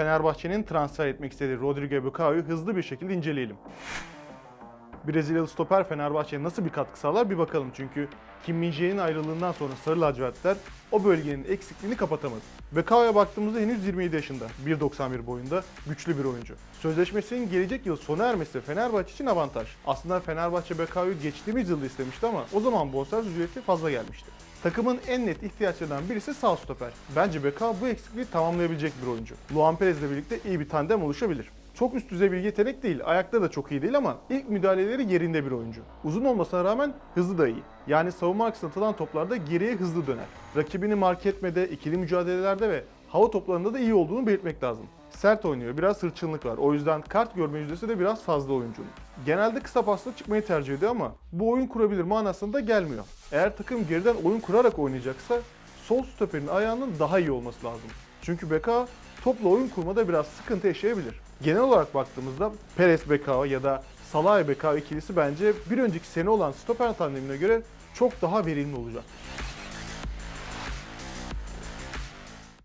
Fenerbahçe'nin transfer etmek istediği Rodrigo Bucao'yu hızlı bir şekilde inceleyelim. Brezilyalı stoper Fenerbahçe'ye nasıl bir katkı sağlar bir bakalım. Çünkü Kim Min-jae'nin ayrılığından sonra Sarı Lacivertler o bölgenin eksikliğini kapatamadı. Bekao'ya baktığımızda henüz 27 yaşında, 1.91 boyunda, güçlü bir oyuncu. Sözleşmesinin gelecek yıl sona ermesi Fenerbahçe için avantaj. Aslında Fenerbahçe Bekao'yu geçtiğimiz yılda istemişti ama o zaman bonservis ücreti fazla gelmişti. Takımın en net ihtiyaçlarından birisi sağ stoper. Bence Bekao bu eksikliği tamamlayabilecek bir oyuncu. Luan Perez ile birlikte iyi bir tandem oluşabilir. Çok üst düzey bir yetenek değil, ayakta da çok iyi değil ama ilk müdahaleleri yerinde bir oyuncu. Uzun olmasına rağmen hızlı da iyi. Yani savunma açısından atılan toplarda geriye hızlı döner. Rakibini mark etmede, ikili mücadelelerde ve hava toplarında da iyi olduğunu belirtmek lazım. Sert oynuyor, biraz hırçınlık var. O yüzden kart görme yüzdesi de biraz fazla oyuncunun. Genelde kısa pasla çıkmayı tercih ediyor ama bu oyun kurabilir manasında gelmiyor. Eğer takım geriden oyun kurarak oynayacaksa sol stoperin ayağının daha iyi olması lazım. Çünkü Beka topla oyun kurmada biraz sıkıntı yaşayabilir. Genel olarak baktığımızda Perez Bekao ya da Salah Bekao ikilisi bence bir önceki sene olan stoper tandemine göre çok daha verimli olacak.